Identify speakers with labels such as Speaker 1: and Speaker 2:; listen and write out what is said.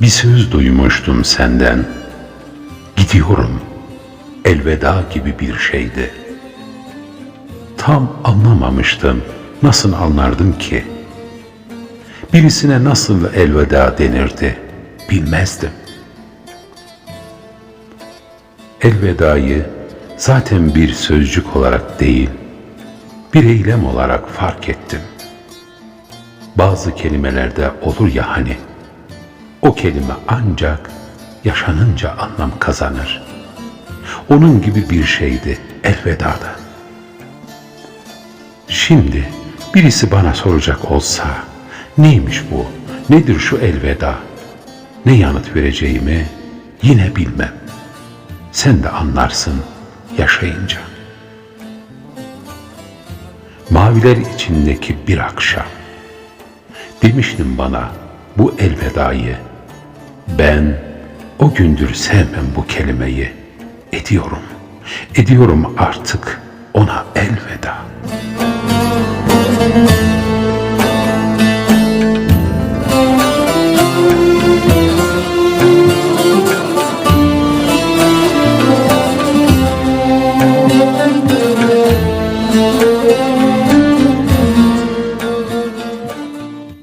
Speaker 1: Bir söz duymuştum senden. Gidiyorum. Elveda gibi bir şeydi. Tam anlamamıştım. Nasıl anlardım ki? Birisine nasıl elveda denirdi bilmezdim. Elvedayı zaten bir sözcük olarak değil, bir eylem olarak fark ettim. Bazı kelimelerde olur ya hani, o kelime ancak yaşanınca anlam kazanır. Onun gibi bir şeydi elvedada. Şimdi birisi bana soracak olsa, neymiş bu, nedir şu elveda? Ne yanıt vereceğimi yine bilmem. Sen de anlarsın yaşayınca. Maviler içindeki bir akşam. Demiştin bana bu elvedayı. Ben o gündür sevmem bu kelimeyi. Ediyorum. Ediyorum artık ona elveda.''